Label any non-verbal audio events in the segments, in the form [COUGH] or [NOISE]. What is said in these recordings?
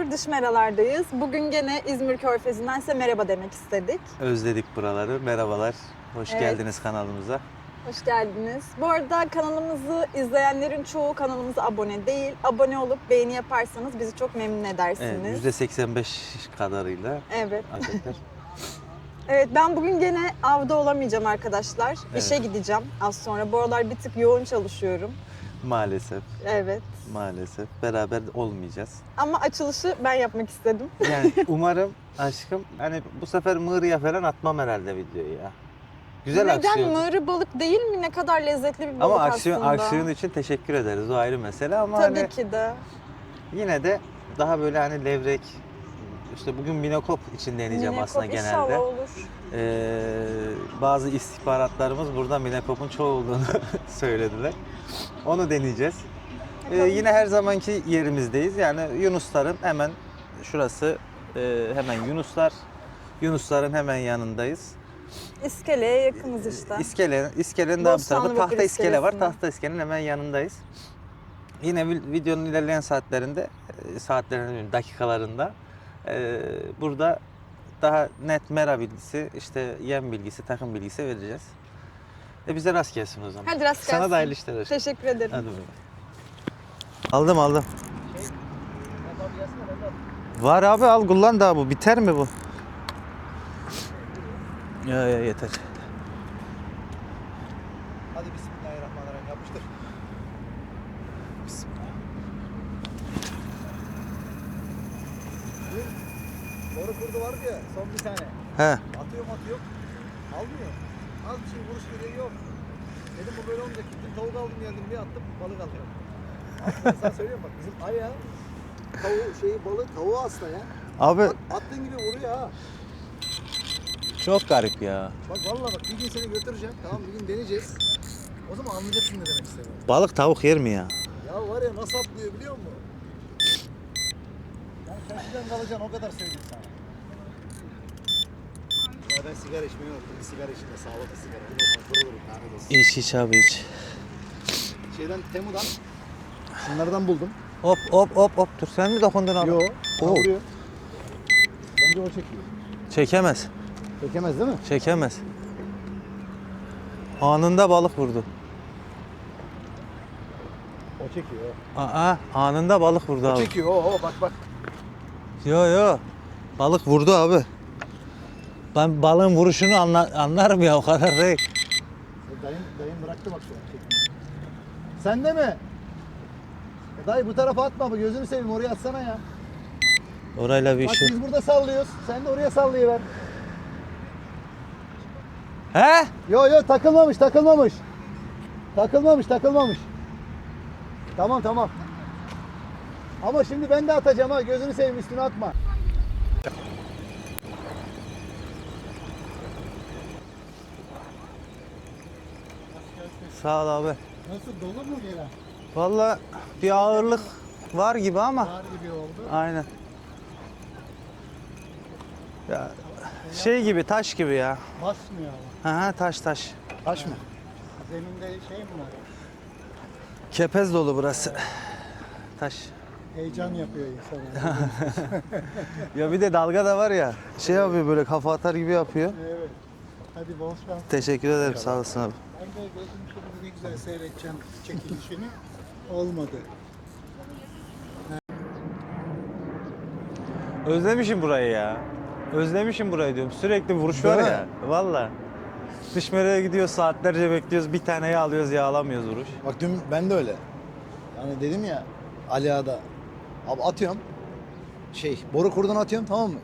videodur dış meralardayız. Bugün gene İzmir Körfezi'nden size merhaba demek istedik. Özledik buraları. Merhabalar. Hoş Evet. geldiniz kanalımıza. Hoş geldiniz. Bu arada kanalımızı izleyenlerin çoğu kanalımıza abone değil. Abone olup beğeni yaparsanız bizi çok memnun edersiniz. Evet, %85 kadarıyla Evet. [LAUGHS] Evet ben bugün gene avda olamayacağım arkadaşlar. Evet. İşe gideceğim az sonra. Bu aralar bir tık yoğun çalışıyorum. Maalesef, Evet. maalesef beraber olmayacağız. Ama açılışı ben yapmak istedim. Yani [LAUGHS] umarım aşkım hani bu sefer mığrıya falan atmam herhalde videoyu ya. Güzel Neden aksiyon. mığrı balık değil mi? Ne kadar lezzetli bir balık Ama aksiyon, aslında. aksiyon için teşekkür ederiz. O ayrı mesele ama Tabii hani ki de. yine de daha böyle hani levrek işte bugün minokop için deneyeceğim Minekop aslında genelde. Olur. Ee, bazı istihbaratlarımız burada minekopun çoğu olduğunu [LAUGHS] söylediler. Onu deneyeceğiz. Ee, Bakalım. yine her zamanki yerimizdeyiz. Yani Yunusların hemen şurası e, hemen Yunuslar. Yunusların hemen yanındayız. İskeleye yakınız işte. İskele, iskelenin daha Bostanlı tarafında tahta Bakır iskele var. Tahta iskelenin hemen yanındayız. Yine vi- videonun ilerleyen saatlerinde, e, saatlerinin dakikalarında e, burada daha net mera bilgisi, işte yem bilgisi, takım bilgisi vereceğiz. E bize rast gelsin o zaman. Hadi rast Sana gelsin. da hayırlı işler aşkım. Teşekkür ederim. Hadi bakalım. Aldım aldım. Var abi al kullan daha bu. Biter mi bu? Ya ya yeter. Hadi bismillahirrahmanirrahim yapıştır. Bismillah. Dün boru kurdu vardı ya son bir tane. He. Atıyorum atıyorum. Almıyor. Az bir şey vuruş gereği yok. Dedim bu böyle olmayacak. Gittim tavuk aldım geldim bir attım balık aldım. Ben sana söylüyorum bak bizim ayağı tavuğu şeyi balığı tavuğu hasta ya. Abi Bak, attığın gibi vuruyor ha. çok garip ya. Bak vallahi bak bir gün seni götüreceğim. Tamam bir gün deneyeceğiz. O zaman anlayacaksın ne demek istediğimi. Balık tavuk yer mi ya? Ya var ya nasıl atlıyor biliyor musun? Yani şaşıracaksın kalacaksın o kadar söyleyeyim sana. Ben sigara içmeyi unuttum. Bir sigara içeyim de sağlıklı sigara. Dur bakalım kurulurum lanet olsun. İç iç abi iç. Şeyden Temu'dan şunlardan buldum. Hop hop hop hop dur sen mi dokundun abi? Yo. Oo. Vuruyor. Bence o çekiyor. Çekemez. Çekemez değil mi? Çekemez. Anında balık vurdu. O çekiyor. Aa anında balık vurdu O abi. çekiyor. O, o bak bak. Yo yo. Balık vurdu abi. Ben balığın vuruşunu anla- anlarım ya o kadar değil. Dayım, dayım bıraktı bak şu an. Sen de mi? E Dayı bu tarafa atma bu gözünü seveyim oraya atsana ya. Orayla bir Bak şey. biz burada sallıyoruz. Sen de oraya sallayıver. He? Yo yo takılmamış takılmamış. Takılmamış takılmamış. Tamam tamam. Ama şimdi ben de atacağım ha gözünü seveyim üstüne atma. Sağ ol abi. Nasıl dolu mu gelen? Vallahi bir ağırlık var gibi ama. Var gibi oldu. Aynen. Ya şey gibi taş gibi ya. Basmıyor ama. Aha taş taş. Taş mı? Zeminde şey mi var? Kepez dolu burası. Taş. Heyecan yapıyor insana. [LAUGHS] Ya bir de dalga da var ya. Şey yapıyor böyle kafa atar gibi yapıyor. evet. Hadi bol şans. Teşekkür ederim sağ olasın abi. Ben de gözüm güzel seyredeceğim çekilişini. Olmadı. Özlemişim burayı ya. Özlemişim burayı diyorum. Sürekli vuruş var ya. Valla. Dış mereye gidiyoruz saatlerce bekliyoruz. Bir tane alıyoruz ya alamıyoruz vuruş. Bak dün ben de öyle. Yani dedim ya Ali Ağa'da. Abi atıyorum. Şey boru kurdan atıyorum tamam mı?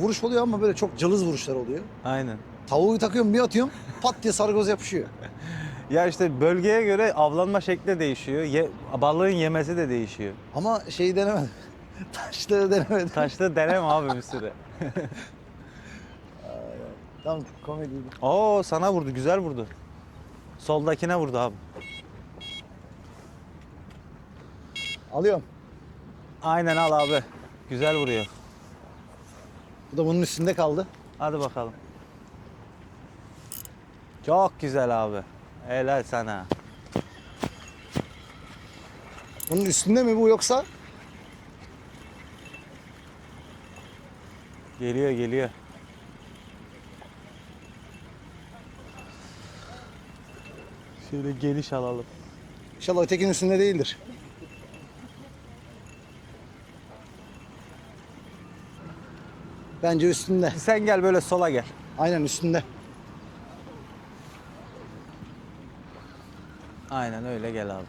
Vuruş oluyor ama böyle çok cılız vuruşlar oluyor. Aynen. Tavuğu takıyorum bir atıyorum pat diye sargoz yapışıyor. [LAUGHS] Ya işte bölgeye göre avlanma şekli de değişiyor. Ye- balığın yemesi de değişiyor. Ama şeyi denemedim. [LAUGHS] Taşları denemedim. Taşta denem abi bir süre. [LAUGHS] Tam komediydi. Oo sana vurdu. Güzel vurdu. Soldakine vurdu abi. Alıyorum. Aynen al abi. Güzel vuruyor. Bu da bunun üstünde kaldı. Hadi bakalım. Çok güzel abi. Helal sana. Bunun üstünde mi bu yoksa? Geliyor geliyor. Şöyle geniş alalım. İnşallah ötekinin üstünde değildir. Bence üstünde. Sen gel böyle sola gel. Aynen üstünde. Aynen öyle gel abi.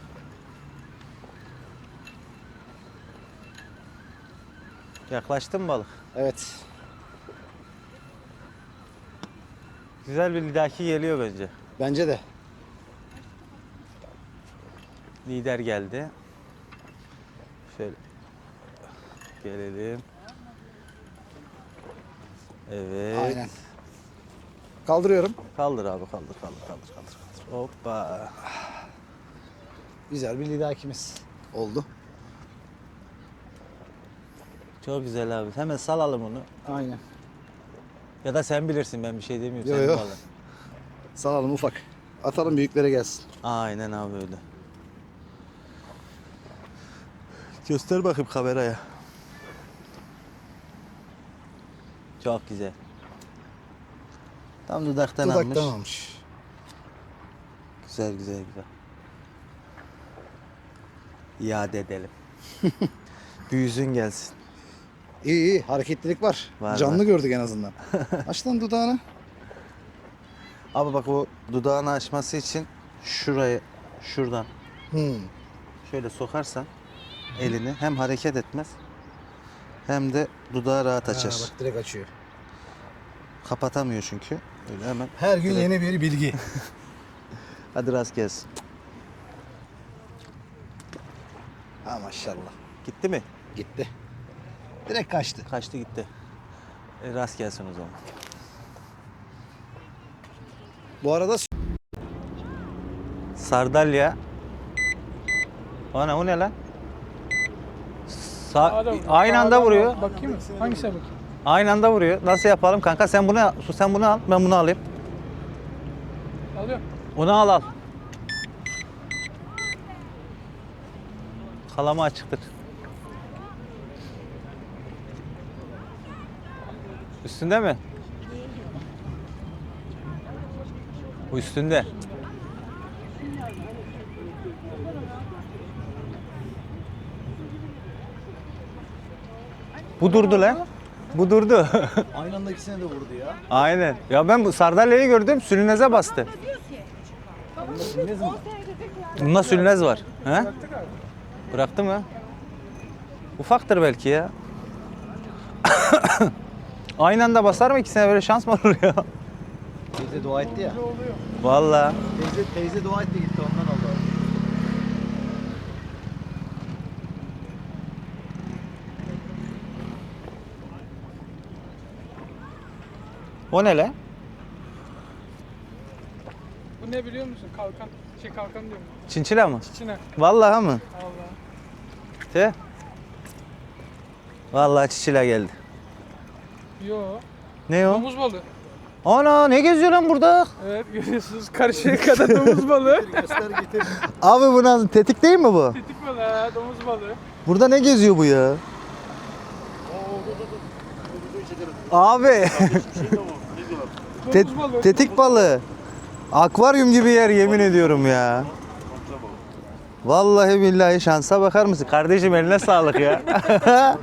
Yaklaştın mı balık? Evet. Güzel bir lidaki geliyor bence. Bence de. Lider geldi. Şöyle gelelim. Evet. Aynen. Kaldırıyorum. Kaldır abi kaldır kaldır kaldır kaldır. kaldır. Hoppa. Güzel bir lidakimiz oldu. Çok güzel abi. Hemen salalım onu. Aynen. Ya da sen bilirsin ben bir şey demiyorum. Yo, balığın. Salalım ufak. Atalım büyüklere gelsin. Aynen abi öyle. Göster bakayım kameraya. Çok güzel. Tam dudaktan, almış. Dudaktan almış. Güzel güzel güzel. İade edelim. [LAUGHS] Büyüsün gelsin. İyi iyi hareketlilik var. Var, Canlı var. gördük en azından. [LAUGHS] Aç lan dudağını. Abi bak o dudağını açması için şurayı şuradan Hmm. şöyle sokarsan elini hem hareket etmez hem de dudağı rahat açar. Ha, bak direkt açıyor. Kapatamıyor çünkü. Öyle hemen. Her gün yeni bir bilgi. [LAUGHS] Hadi rast gelsin. Ha maşallah. Gitti mi? Gitti. Direkt kaçtı. Kaçtı gitti. E, rast gelsin o zaman. Bu arada Sardalya. Ana o ne lan? Sa- Adam- aynı anda adam- vuruyor. Bakayım mı? Hangisine bakayım? Aynı anda vuruyor. Nasıl yapalım kanka? Sen bunu. Sen bunu al. Ben bunu alayım. Alıyorum. Onu al al. Kalama açıktır. Üstünde mi? Bu üstünde. Bu durdu lan. Bu durdu. [LAUGHS] aynı anda ikisine de vurdu ya. Aynen. Ya ben bu sardalyayı gördüm. Sülüneze bastı. Bunda sülünez var. He? Bıraktı mı? Ufaktır belki ya. [COUGHS] Aynı anda basar mı ikisine böyle şans mı olur ya? Teyze dua etti ya. Vallahi. Teyze, teyze dua etti gitti ondan oldu. O ne lan? Ne biliyor musun? Kalkan. Şey kalkan diyorum. Çinçila mı? İçine. Vallahi mı? Allah. Te. Vallahi çiçila geldi. Yo. Ne o? Domuz balığı. Ana ne geziyor lan burada? Evet görüyorsunuz karşıya kadar domuz balığı. [LAUGHS] Göster getir. Abi bu nasıl? Tetik değil mi bu? Tetik balığı ha, domuz balığı. Burada ne geziyor bu ya? Abi te- balığı. tetik balığı. Akvaryum gibi yer yemin ediyorum ya. Vallahi billahi şansa bakar mısın? Kardeşim eline sağlık ya. [LAUGHS]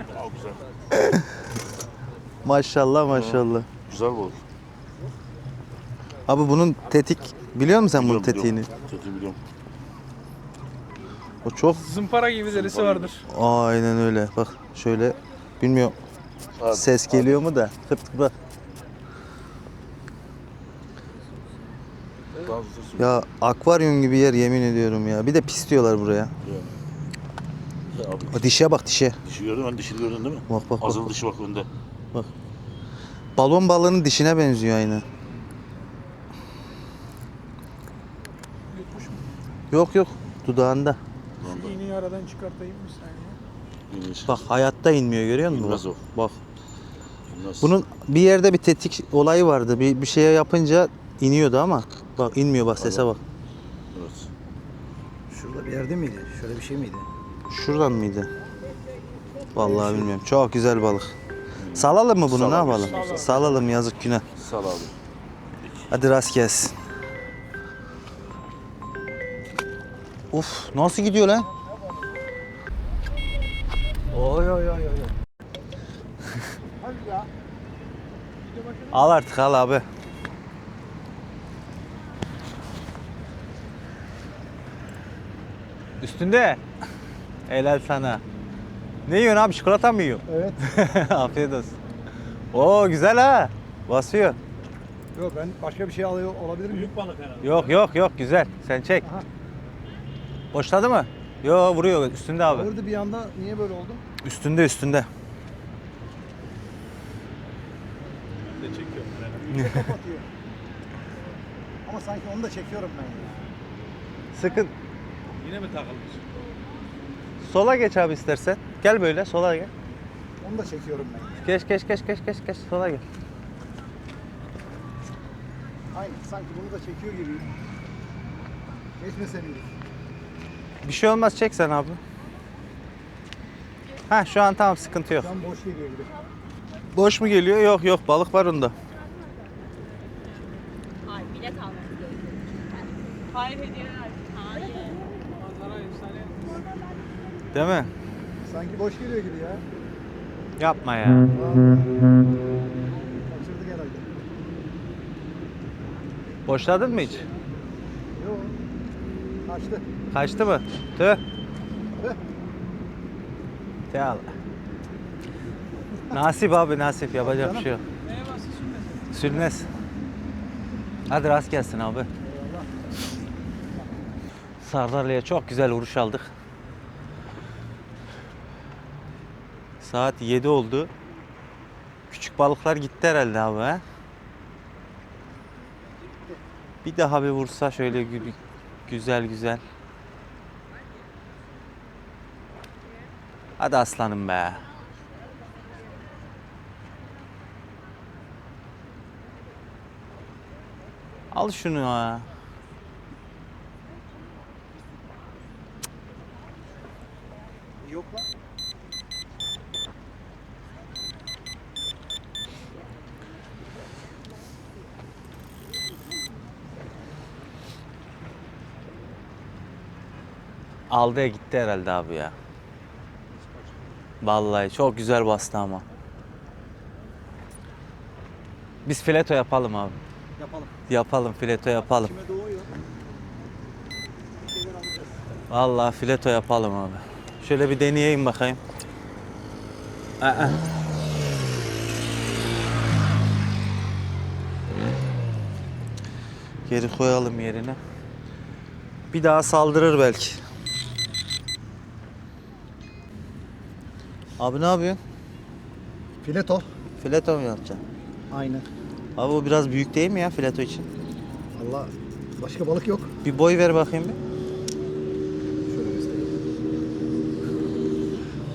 maşallah maşallah. Güzel balık. Abi bunun tetik biliyor musun sen bunun Biliyorum, tetiğini? biliyorum. Tetiği biliyorum. O çok Zımpara gibi derisi vardır. aynen öyle. Bak şöyle bilmiyorum ses geliyor mu da. Tıp tıp bak. Daha. Ya akvaryum gibi yer yemin ediyorum ya. Bir de pis diyorlar buraya. Ya abi, O dişe bak dişe. dişi gördün mü? Dişini gördün değil mi? Bak bak bak. Azılı dişi bak önde. Balon balığının dişine benziyor aynı. Yutmuş mu? Yok yok dudağında. Şu iğneyi aradan çıkartayım bir saniye. İnmiş. Bak hayatta inmiyor görüyor musun? İnmez Bak. o. Bak. İnmez. Bunun bir yerde bir tetik olayı vardı. Bir, bir şeye yapınca iniyordu ama bak inmiyor bak sese bak. Evet. Şurada bir yerde miydi? Şöyle bir şey miydi? Şuradan mıydı? Vallahi bilmiyorum. Çok güzel balık. Salalım mı bunu ne Salalım. yapalım? Salalım yazık günah. Sağ ol abi. Hadi rast gelsin. Uf nasıl gidiyor lan? Oy oy oy oy. Hadi [LAUGHS] ya. Al artık al abi. Üstünde. Helal sana. Ne yiyorsun abi? Çikolata mı yiyorsun? Evet. [LAUGHS] Afiyet olsun. Oo güzel ha. Basıyor. Yok ben başka bir şey alıyor olabilir miyim? Yok yok yok güzel. Sen çek. Aha. Boşladı mı? Yo vuruyor üstünde abi. Orada bir anda niye böyle oldu? Üstünde üstünde. Kapatıyor. Ama sanki onu da çekiyorum ben ya. Sıkın. Yine mi takılmış? Sola geç abi istersen. Gel böyle sola gel. Onu da çekiyorum ben. Geç geç geç geç geç geç sola gel. Aynen sanki bunu da çekiyor gibi. Geçmese miydik? Bir şey olmaz çek sen abi. Ha şu an tamam sıkıntı yok. Şu an boş geliyor gibi. Boş mu geliyor? Yok yok balık var onda. Hayır, bilet almamız gerekiyor. Hayır hediyeler. Hayır. Değil mi? Sanki boş geliyor gibi ya. Yapma ya. Kaçırdık herhalde. Boşladın mı hiç? Yok. Kaçtı. Kaçtı mı? Tüh. Tüh. Allah. Nasip abi nasip yapacak bir şey yok. Sürmez. Hadi rast gelsin abi. Sardarlı'ya çok güzel vuruş aldık. Saat 7 oldu. Küçük balıklar gitti herhalde abi ha. Bir daha bir vursa şöyle gü- güzel güzel. Hadi aslanım be. Al şunu ya. Yok lan. Aldıya gitti herhalde abi ya. Vallahi çok güzel bastı ama. Biz fileto yapalım abi. Yapalım. Yapalım fileto yapalım. Kime doğuyor? Vallahi fileto yapalım abi. Şöyle bir deneyeyim bakayım. Aa. Geri koyalım yerine. Bir daha saldırır belki. Abi ne yapıyorsun? Fileto. Fileto mu yapacaksın? Aynen. Abi bu biraz büyük değil mi ya fileto için? Allah başka balık yok. Bir boy ver bakayım bir. Şöyle göstereyim.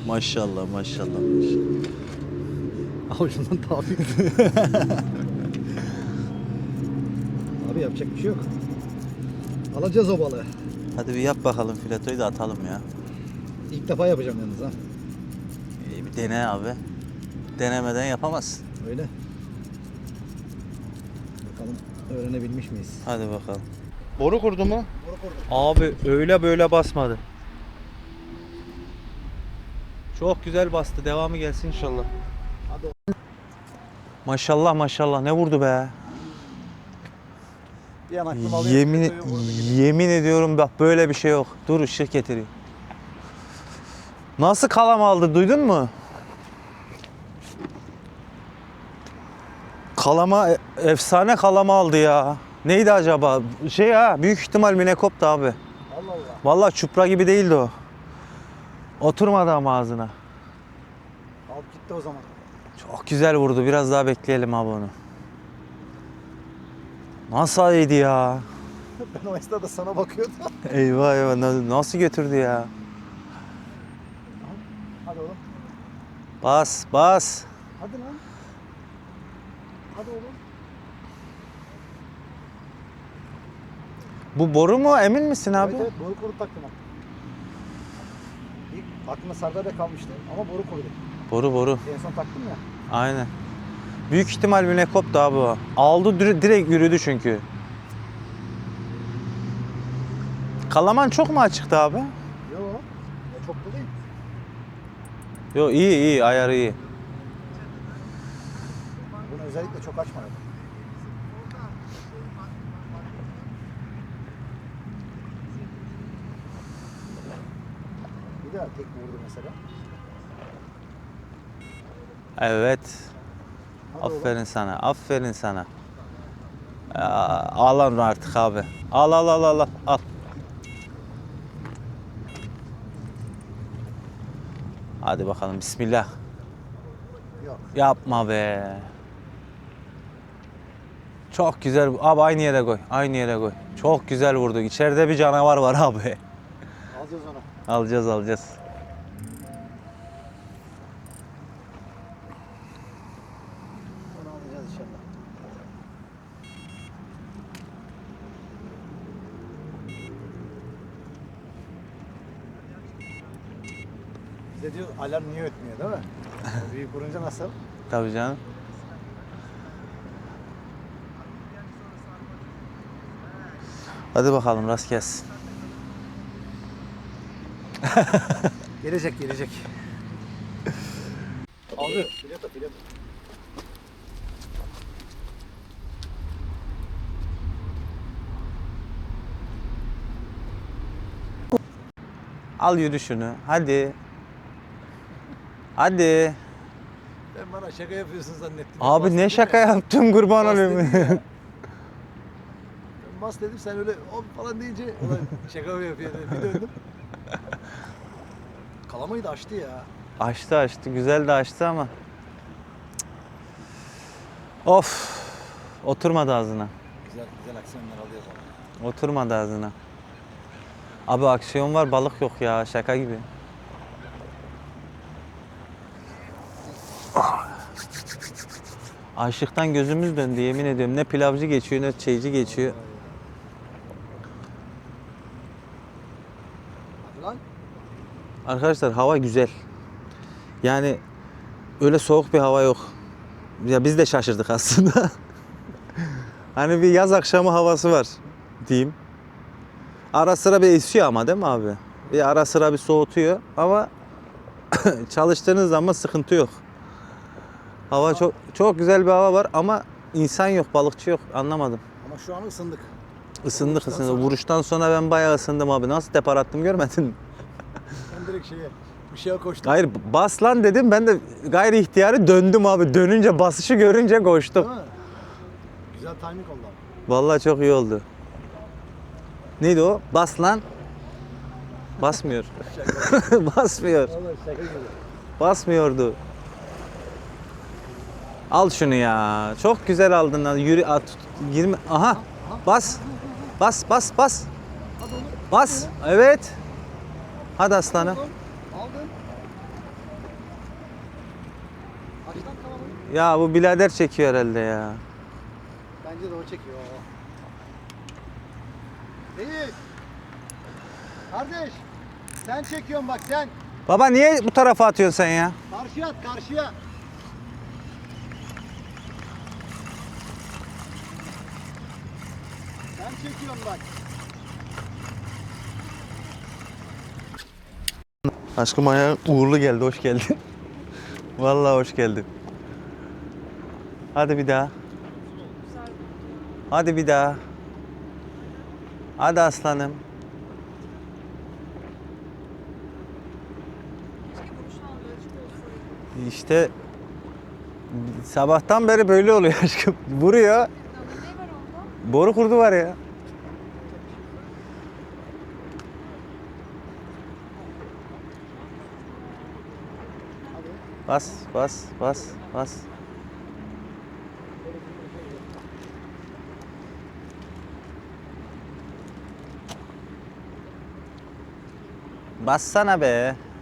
Maşallah maşallah maşallah. Avucundan daha büyük. [LAUGHS] Abi yapacak bir şey yok. Alacağız o balığı. Hadi bir yap bakalım filetoyu da atalım ya. İlk defa yapacağım yalnız ha. Dene abi. Denemeden yapamazsın. Öyle. Bakalım öğrenebilmiş miyiz? Hadi bakalım. Boru kurdu mu? Boru kurdum. Abi öyle böyle basmadı. Çok güzel bastı. Devamı gelsin inşallah. Hadi Maşallah maşallah ne vurdu be. Bir an aklım alıyor. Yemin gibi. yemin ediyorum bak böyle bir şey yok. Dur ışık getiriyor. Nasıl kalam aldı duydun mu? Kalama e- efsane kalama aldı ya. Neydi acaba? Şey ha büyük ihtimal minekoptu abi. Allah Allah. Vallahi çupra gibi değildi o. Oturmadı ama ağzına. Al gitti o zaman. Çok güzel vurdu. Biraz daha bekleyelim abi onu. Nasıl iyiydi ya? [LAUGHS] Ben o esnada sana bakıyordum. [LAUGHS] Eyvah eyvah na- nasıl götürdü ya? Hadi oğlum. Bas bas. Hadi lan. Hadi oğlum. Bu boru mu emin misin abi? Evet evet boru koru taktım. İlk aklımda Sardarya kalmıştı ama boru koydum. Boru boru. En son taktım ya. Aynen. Büyük ihtimal Minekop abi o. Aldı dire- direkt yürüdü çünkü. Kalaman çok mu açıktı abi? Yo. Ya çok da değil. Yo iyi iyi ayarı iyi. Özellikle çok açmadım. Bir daha tek vurdu mesela. Evet. Hadi oğlum. Aferin sana. Aferin sana. Onu artık abi. Al al al al, al. Hadi bakalım bismillah. Yok. Yapma be. Çok güzel. Abi aynı yere koy. Aynı yere koy. Çok güzel vurduk. İçeride bir canavar var abi. Alacağız onu. Alacağız alacağız. Onu alacağız inşallah. Bize diyor alarm niye ötmüyor değil mi? [LAUGHS] Büyük vurunca nasıl? Tabii canım. Hadi bakalım rast gelsin. [LAUGHS] Gelecek gelecek. Aldı. Fileto fileto. Al yürü şunu. Hadi. Hadi. Ben bana şaka yapıyorsun zannettim. Abi ne şaka ya. yaptım kurban olayım. [LAUGHS] bas dedim sen öyle hop falan deyince ulan [LAUGHS] şaka mı yapıyor dedim. Bir döndüm. [LAUGHS] Kalamayı da açtı ya. açtı açtı. Güzel de açtı ama. Of. Oturmadı ağzına. Güzel güzel aksiyonlar alıyoruz ama. Oturmadı ağzına. Abi aksiyon var balık yok ya şaka gibi. Açlıktan gözümüz döndü yemin ediyorum. Ne pilavcı geçiyor ne çaycı geçiyor. Hadi lan. Arkadaşlar hava güzel. Yani öyle soğuk bir hava yok. Ya biz de şaşırdık aslında. [LAUGHS] hani bir yaz akşamı havası var diyeyim. Ara sıra bir esiyor ama değil mi abi? Bir ara sıra bir soğutuyor ama [COUGHS] çalıştığınız zaman sıkıntı yok. Hava çok çok güzel bir hava var ama insan yok, balıkçı yok. Anlamadım. Ama şu an ısındık. Isındık Vuruştan ısındık. sonra- Vuruştan sonra ben bayağı ısındım abi. Nasıl depar attım görmedin mi? [LAUGHS] Direkt şeye şeye koştum. Hayır bas lan dedim ben de gayri ihtiyarı döndüm abi. Dönünce basışı görünce koştum. Değil mi? Güzel timing oldu abi. Vallahi çok iyi oldu. Neydi o? Bas lan. Basmıyor. [LAUGHS] Basmıyor. Vallahi şaka gibi. Basmıyordu. Al şunu ya. Çok güzel aldın lan. Yürü at. 20 Aha. Bas. Bas bas bas. Bas. Evet. Hadi aslanım. Aldın. Aç lan kalamayı. Ya bu birader çekiyor herhalde ya. Bence de o çekiyor. Değil. Kardeş. Sen çekiyorsun bak sen. Baba niye bu tarafa atıyorsun sen ya? Karşıya at karşıya. Sen çekiyorsun bak. Aşkım ayağın uğurlu geldi, hoş geldin. [LAUGHS] Vallahi hoş geldin. Hadi bir daha. Hadi bir daha. Hadi aslanım. İşte sabahtan beri böyle oluyor [LAUGHS] aşkım. Vuruyor. Boru kurdu var ya. Bas, bas, bas, bas. Bassana be.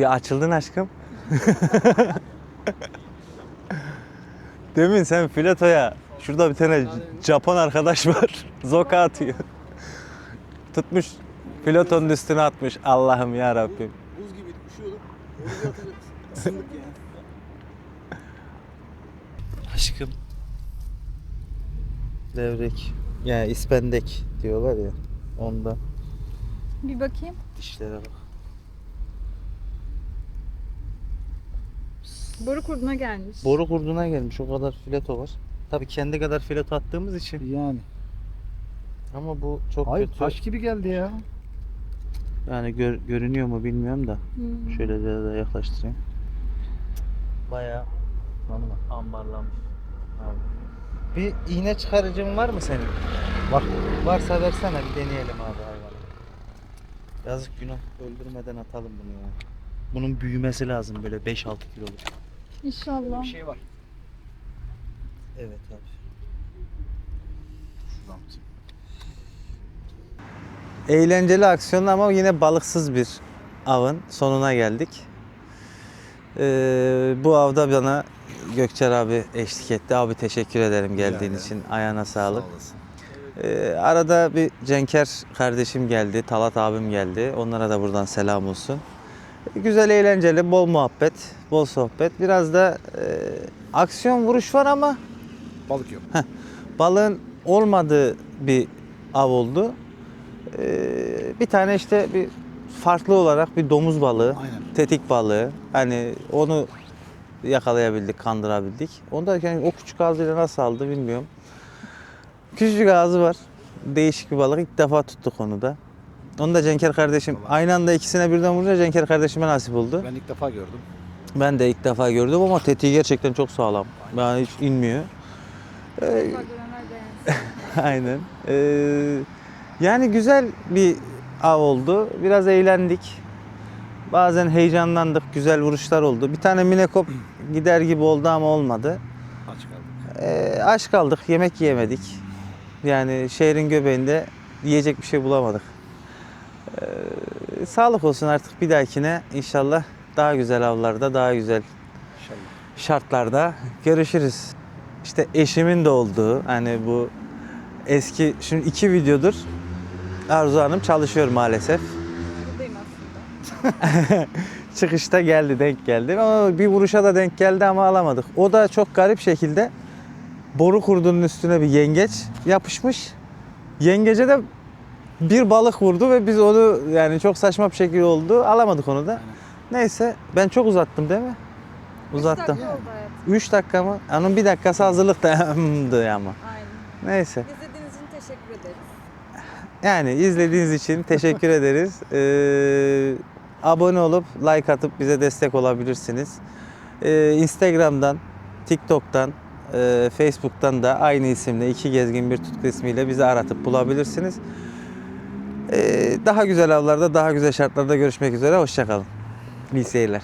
Bir açıldın aşkım. [LAUGHS] Demin sen filetoya şurada bir tane Japon arkadaş var. [LAUGHS] Zoka atıyor. Tutmuş filetonun üstüne atmış. Allah'ım ya Rabbim. Buz gibi üşüyorduk. Onu bir atınca ısındık ya. [LAUGHS] Aşkım. Levrek. Yani ispendek diyorlar ya. Onda. Bir bakayım. Dişlere bak. Boru kurduna gelmiş. Boru kurduna gelmiş. O kadar fileto var. Tabii kendi kadar fileto attığımız için. Yani. Ama bu çok Hayır kötü. taş gibi geldi ya. Yani gör- görünüyor mu bilmiyorum da. Hmm. Şöyle de, de yaklaştırayım. Bayağı Valla ambarlanmış. Abi. Bir iğne çıkarıcın var mı senin? Var. Varsa versene bir deneyelim abi hayvanı. Yazık günah öldürmeden atalım bunu ya. Bunun büyümesi lazım böyle 5-6 kiloluk. İnşallah. Bir şey var. Evet abi. Şuradan. Eğlenceli aksiyon ama yine balıksız bir avın sonuna geldik. Ee, bu avda bana Gökçer abi eşlik etti. Abi teşekkür ederim geldiğin ederim. için. Ayağına sağlık. Sağ. Ee, arada bir Cenker kardeşim geldi, Talat abim geldi. Onlara da buradan selam olsun. Güzel, eğlenceli, bol muhabbet, bol sohbet. Biraz da e, aksiyon vuruş var ama Balık yok. balığın olmadığı bir av oldu. Ee, bir tane işte bir farklı olarak bir domuz balığı, Aynen. tetik balığı. Hani onu yakalayabildik, kandırabildik. Onu da yani o küçük ağzıyla nasıl aldı bilmiyorum. Küçücük ağzı var. Değişik bir balık. İlk defa tuttuk onu da. Onu da Cenker kardeşim aynı anda ikisine birden vurunca Cenker kardeşime nasip oldu. Ben ilk defa gördüm. Ben de ilk defa gördüm ama tetiği gerçekten çok sağlam. Yani hiç inmiyor. Ee. [LAUGHS] Aynen. Ee, yani güzel bir av oldu. Biraz eğlendik. Bazen heyecanlandık. Güzel vuruşlar oldu. Bir tane minekop [CLEARS THROAT] gider gibi oldu ama olmadı. Aç kaldım. Ee, aç kaldık. Yemek yiyemedik. Yani şehrin göbeğinde yiyecek bir şey bulamadık. Sağlık olsun artık bir dahakine inşallah daha güzel avlarda, daha güzel İnşallah. şartlarda görüşürüz. İşte eşimin de olduğu hani bu eski şimdi iki videodur Arzu Hanım çalışıyor maalesef. Buradayım aslında. [LAUGHS] Çıkışta geldi denk geldi ama bir vuruşa da denk geldi ama alamadık. O da çok garip şekilde boru kurdunun üstüne bir yengeç yapışmış. Yengece de bir balık vurdu ve biz onu yani çok saçma bir şekilde oldu. Alamadık onu da. Neyse ben çok uzattım değil mi? Uzattım. Üç dakika oldu hayatım. 3 dakika mı? Onun bir dakikası hazırlık [LAUGHS] da ama. Aynen. Neyse. İzlediğiniz için teşekkür ederiz. Yani izlediğiniz için teşekkür ederiz. [LAUGHS] Ee, abone olup like atıp bize destek olabilirsiniz. Ee, Instagram'dan, TikTok'tan, e, Facebook'tan da aynı isimle iki gezgin bir tutku ismiyle bizi aratıp bulabilirsiniz. Ee, daha güzel avlarda, daha güzel şartlarda görüşmek üzere. Hoşçakalın. İyi seyirler.